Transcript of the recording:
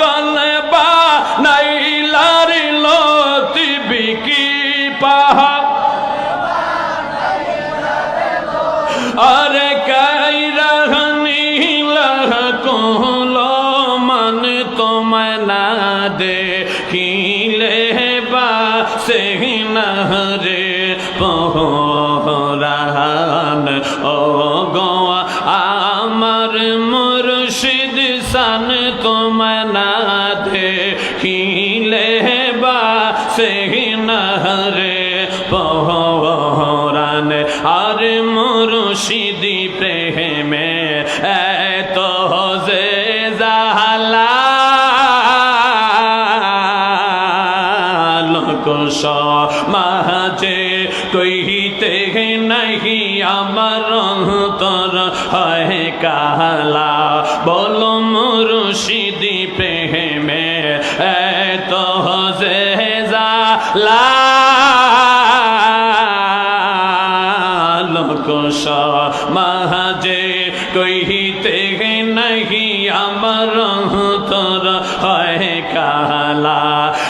পাগল বা নাইলার লতিবি কি পাহা। আরে কাইরা নীলা কোহল মান তোমায় না দেখিলে বা সে না রে পহরান। ও গোয়া, আমার মুর্শিদ দেখিলে বা সে না রে। পহরান আর মুর্শিদি প্রেমে মাঝে কইতে নাহি আমার অন্তর হয় কালা। লাল কোষ মাহাজে কহিতে নাহি আমার তোর হয় কালা